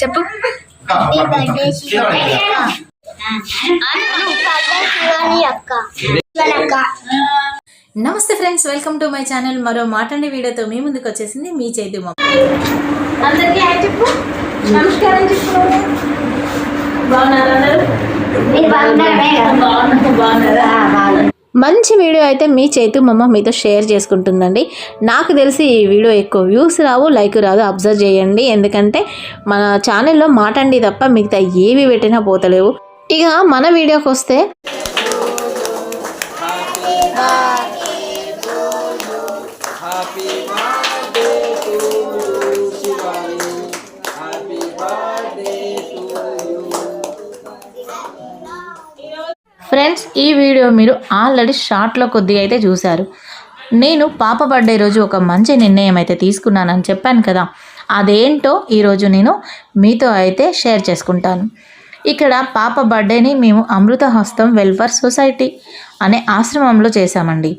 చెప్పు. నమస్తే friends welcome to my channel. మరో మాటండి వీడియోతో మీ ముందుకు వచ్చేసింది మీ చైతు అందరికీ చెప్పు. నమస్కారం చెప్పు. బాగున్నారా బాగున్నారా? మంచి వీడియో అయితే మీ చేతి మమ్మ మీతో షేర్ చేసుకుంటుందండి. నాకు తెలిసి ఈ వీడియో ఎక్కువ వ్యూస్ రావు లైక్ రాదు అబ్జర్వ్ చేయండి. ఎందుకంటే మన ఛానల్లో మాటండి తప్ప మిగతా ఏవి పెట్టినా పోతలేవు. ఇక మన వీడియోకి వస్తే మీరు ఆల్రెడీ షార్ట్లో కొద్దిగా అయితే చూశారు. నేను పాప పడ్డే రోజు ఒక మంచి నిర్ణయం అయితే తీసుకున్నానని చెప్పాను కదా. అదేంటో ఈరోజు నేను మీతో అయితే షేర్ చేసుకుంటాను. ఇక్కడ పాప బర్త్డేని మేము అమృత హస్తం వెల్ఫేర్ సొసైటీ అనే ఆశ్రమంలో చేశామండి.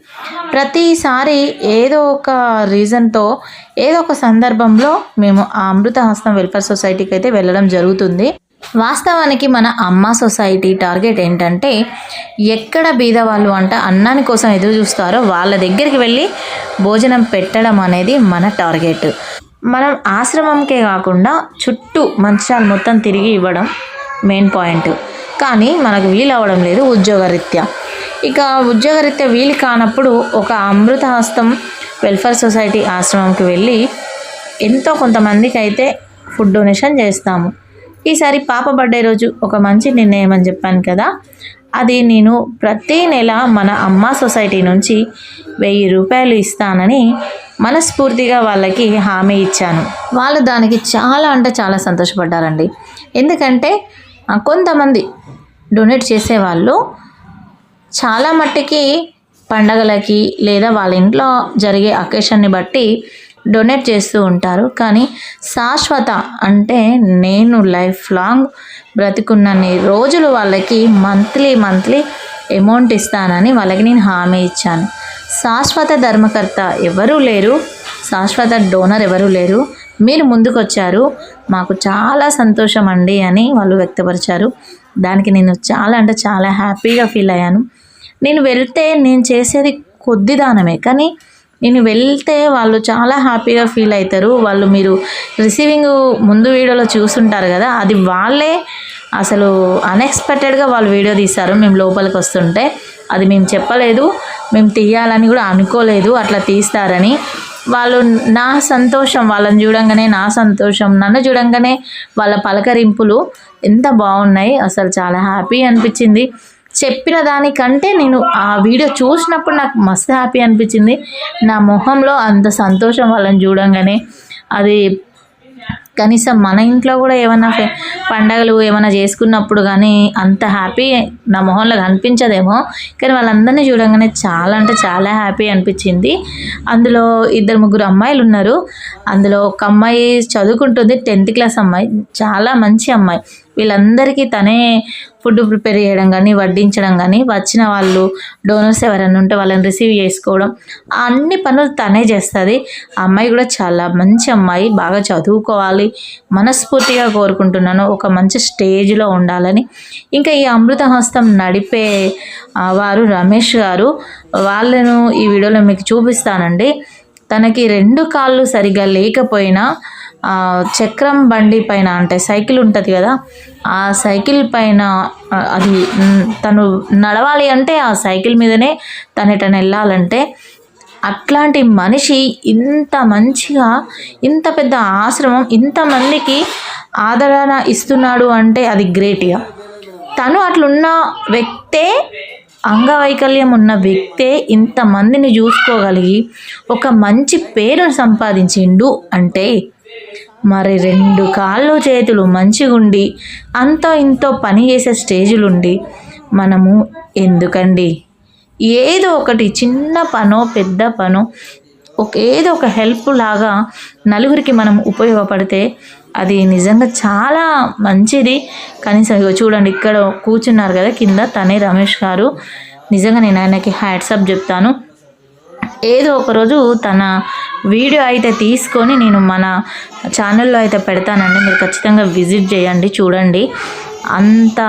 ప్రతిసారి ఏదో ఒక రీజన్తో ఏదో ఒక సందర్భంలో మేము ఆ అమృత హస్తం వెల్ఫేర్ సొసైటీకి అయితే వెళ్ళడం జరుగుతుంది. వాస్తవానికి మన అమ్మ సొసైటీ టార్గెట్ ఏంటంటే ఎక్కడ బీదవాళ్ళు అంట అంటే అన్నాని కోసం ఎదురు చూస్తారో వాళ్ళ దగ్గరికి వెళ్ళి భోజనం పెట్టడం అనేది మన టార్గెట్. మనం ఆశ్రమంకే కాకుండా చుట్టూ మంచాలు మొత్తం తిరిగి ఇవ్వడం మెయిన్ పాయింట్. కానీ మనకు వీలు అవ్వడం లేదు ఉద్యోగరీత్యా. ఇక ఉద్యోగరీత్యా వీలు కానప్పుడు ఒక అమృత హస్తం వెల్ఫేర్ సొసైటీ ఆశ్రమంకి వెళ్ళి ఎంతో కొంతమందికి అయితే ఫుడ్ డొనేషన్ చేస్తాము. ఈసారి పాప బర్త్డే రోజు ఒక మంచి నిర్ణయం అని చెప్పాను కదా. అది నేను ప్రతి నెల మన అమ్మ సొసైటీ నుంచి వెయ్యి రూపాయలు ఇస్తానని మనస్ఫూర్తిగా వాళ్ళకి హామీ ఇచ్చాను. వాళ్ళు దానికి చాలా అంటే చాలా సంతోషపడ్డారండి. ఎందుకంటే కొంతమంది డొనేట్ చేసేవాళ్ళు చాలా మట్టికి పండగలకి లేదా వాళ్ళ ఇంట్లో జరిగే అకేషన్ని బట్టి డొనేట్ చేస్తూ ఉంటారు. కానీ శాశ్వత అంటే నేను లైఫ్ లాంగ్ బ్రతికున్నన్ని రోజులు వాళ్ళకి మంత్లీ మంత్లీ అమౌంట్ ఇస్తానని వాళ్ళకి నేను హామీ ఇచ్చాను. శాశ్వత ధర్మకర్త ఎవరూ లేరు. శాశ్వత డోనర్ ఎవరూ లేరు. మీరు ముందుకొచ్చారు. మాకు చాలా సంతోషం అండి అని వాళ్ళు వ్యక్తపరిచారు. దానికి నేను చాలా అంటే చాలా హ్యాపీగా ఫీల్ అయ్యాను. నేను వెళ్తే నేను చేసేది కొద్ది దానమే. కానీ నేను వెళ్తే వాళ్ళు చాలా హ్యాపీగా ఫీల్ అవుతారు. వాళ్ళు మీరు రిసీవింగ్ ముందు వీడియోలో చూసుంటారు కదా అది వాళ్ళే అసలు అన్ఎక్స్పెక్టెడ్గా వాళ్ళు వీడియో తీస్తారు మేము లోపలికి వస్తుంటే అది మేము చెప్పలేదు మేము తీయాలని కూడా అనుకోలేదు అట్లా తీస్తారని. వాళ్ళు నా సంతోషం వాళ్ళని చూడంగానే నా సంతోషం నన్ను చూడంగానే వాళ్ళ పలకరింపులు ఎంత బాగున్నాయి. అసలు చాలా హ్యాపీ అనిపించింది. చెప్పిన దానికంటే నేను ఆ వీడియో చూసినప్పుడు నాకు మస్తు హ్యాపీ అనిపించింది. నా మొహంలో అంత సంతోషం వాళ్ళని చూడంగానే. అది కనీసం మన ఇంట్లో కూడా ఏమైనా పండగలు ఏమైనా చేసుకున్నప్పుడు కానీ అంత హ్యాపీ నా మొహంలో కనిపించదేమో. కానీ వాళ్ళందరినీ చూడంగానే చాలా అంటే చాలా హ్యాపీ అనిపించింది. అందులో ఇద్దరు ముగ్గురు అమ్మాయిలు ఉన్నారు. అందులో ఒక అమ్మాయి చదువుకుంటుంది టెన్త్ క్లాస్ అమ్మాయి చాలా మంచి అమ్మాయి. వీళ్ళందరికీ తనే ఫుడ్ ప్రిపేర్ చేయడం కానీ వడ్డించడం కానీ వచ్చిన వాళ్ళు డోనర్స్ ఎవరైనా ఉంటే వాళ్ళని రిసీవ్ చేసుకోవడం ఆ అన్ని పనులు తనే చేస్తుంది. ఆ అమ్మాయి కూడా చాలా మంచి అమ్మాయి బాగా చదువుకోవాలి. మనస్ఫూర్తిగా కోరుకుంటున్నాను ఒక మంచి స్టేజ్లో ఉండాలని. ఇంకా ఈ అమృత హస్తం నడిపే వారు రమేష్ గారు వాళ్ళను ఈ వీడియోలో మీకు చూపిస్తానండి. తనకి రెండు కాళ్ళు సరిగా లేకపోయినా చక్రం బండి పైన అంటే సైకిల్ ఉంటుంది కదా ఆ సైకిల్ పైన అది తను నడవాలి అంటే ఆ సైకిల్ మీదనే తను ఎటన వెళ్ళాలంటే అట్లాంటి మనిషి ఇంత మంచిగా ఇంత పెద్ద ఆశ్రమం ఇంతమందికి ఆదరణ ఇస్తున్నాడు అంటే అది గ్రేట్గా తను అట్లున్న వ్యక్తే అంగవైకల్యం ఉన్న వ్యక్తే ఇంతమందిని చూసుకోగలిగి ఒక మంచి పేరును సంపాదించిండు అంటే మరి రెండు కాళ్ళు చేతులు మంచిగుండి అంతో ఇంతో పని చేసే స్టేజులుండి మనము ఎందుకండి? ఏదో ఒకటి చిన్న పనో పెద్ద పనో ఒక ఏదో ఒక హెల్ప్ లాగా నలుగురికి మనం ఉపయోగపడితే అది నిజంగా చాలా మంచిది. కనీసం చూడండి ఇక్కడ కూర్చున్నారు కదా కింద తనే రమేష్ గారు. నిజంగా నేను ఆయనకి హ్యాట్సప్ చెప్తాను. ఏదో ఒకరోజు తన వీడియో అయితే తీసుకొని నేను మన ఛానల్లో అయితే పెడతానండి. మీరు ఖచ్చితంగా విజిట్ చేయండి చూడండి. అంత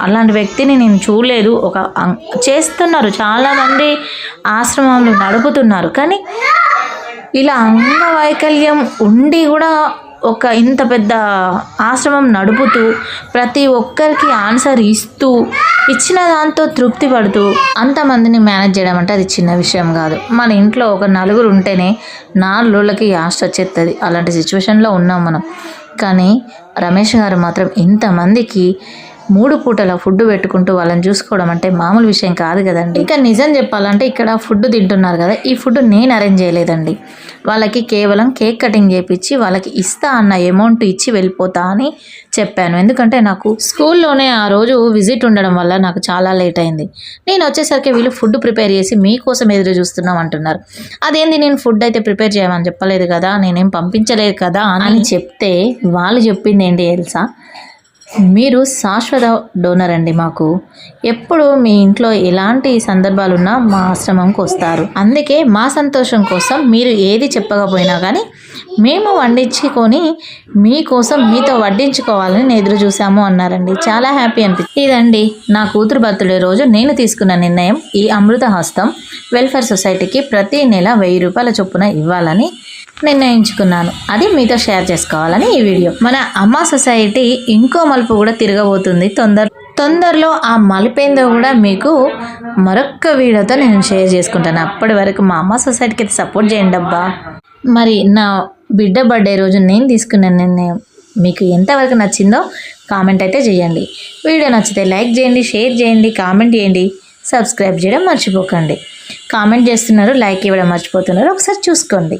అలాంటి వ్యక్తిని నేను చూడలేదు. ఒక చేస్తున్నారు. చాలామంది ఆశ్రమంలో నడుపుతున్నారు. కానీ ఇలా అంగవైకల్యం ఉండి కూడా ఒక ఇంత పెద్ద ఆశ్రమం నడుపుతూ ప్రతి ఒక్కరికి ఆన్సర్ ఇస్తూ ఇచ్చిన దాంతో తృప్తి పడుతూ అంతమందిని మేనేజ్ చేయడం అంటే అది చిన్న విషయం కాదు. మన ఇంట్లో ఒక నలుగురు ఉంటేనే నాలుగుళ్ళకి ఆశ వచ్చేస్తుంది అలాంటి సిచ్యువేషన్లో ఉన్నాం మనం. కానీ రమేష్ గారు మాత్రం ఇంతమందికి మూడు పూటల ఫుడ్ పెట్టుకుంటూ వాళ్ళని చూసుకోవడం అంటే మామూలు విషయం కాదు కదండి. ఇంకా నిజం చెప్పాలంటే ఇక్కడ ఫుడ్ తింటున్నారు కదా ఈ ఫుడ్ నేను అరేంజ్ చేయలేదండి. వాళ్ళకి కేవలం కేక్ కటింగ్ చేపించి వాళ్ళకి ఇస్తా అన్న అమౌంట్ ఇచ్చి వెళ్ళిపోతా అని చెప్పాను. ఎందుకంటే నాకు స్కూల్లోనే ఆ రోజు విజిట్ ఉండడం వల్ల నాకు చాలా లేట్ అయింది. నేను వచ్చేసరికి వీళ్ళు ఫుడ్ ప్రిపేర్ చేసి మీకోసం ఎదురు చూస్తున్నాం అంటున్నారు. అదేంది నేను ఫుడ్ అయితే ప్రిపేర్ చేయమని చెప్పలేదు కదా నేనేం పంపించలేదు కదా అని చెప్తే వాళ్ళు చెప్పింది ఏంటి తెలుసా? మీరు శాశ్వత డోనర్ అండి మాకు. ఎప్పుడు మీ ఇంట్లో ఎలాంటి సందర్భాలున్నా మా ఆశ్రమంకి వస్తారు. అందుకే మా సంతోషం కోసం మీరు ఏది చెప్పకపోయినా కానీ మేము వండించుకొని మీకోసం మీతో వడ్డించుకోవాలని నేను ఎదురు చూసాము అన్నారండి. చాలా హ్యాపీ అనిపించింది ఇదండి నా కూతురు బర్త్డే రోజు నేను తీసుకున్న నిర్ణయం. ఈ అమృత హస్తం వెల్ఫేర్ సొసైటీకి ప్రతి నెల వెయ్యి రూపాయల చొప్పున ఇవ్వాలని నిర్ణయించుకున్నాను. అది మీతో షేర్ చేసుకోవాలని ఈ వీడియో. మన అమ్మ సొసైటీ ఇంకో మలుపు కూడా తిరగబోతుంది. తొందర తొందరలో ఆ మలిపేందో కూడా మీకు మరొక్క వీడియోతో నేను షేర్ చేసుకుంటాను. అప్పటి వరకు మా అమ్మ సొసైటీకి అయితే సపోర్ట్ చేయండి అబ్బా. మరి నా బిడ్డ బర్త్డే రోజు నేను తీసుకున్న నిర్ణయం మీకు ఎంతవరకు నచ్చిందో కామెంట్ అయితే చేయండి. వీడియో నచ్చితే లైక్ చేయండి షేర్ చేయండి కామెంట్ చేయండి సబ్స్క్రైబ్ చేయడం మర్చిపోకండి. కామెంట్ చేస్తున్నారు లైక్ ఇవ్వడం మర్చిపోతున్నారు ఒకసారి చూసుకోండి.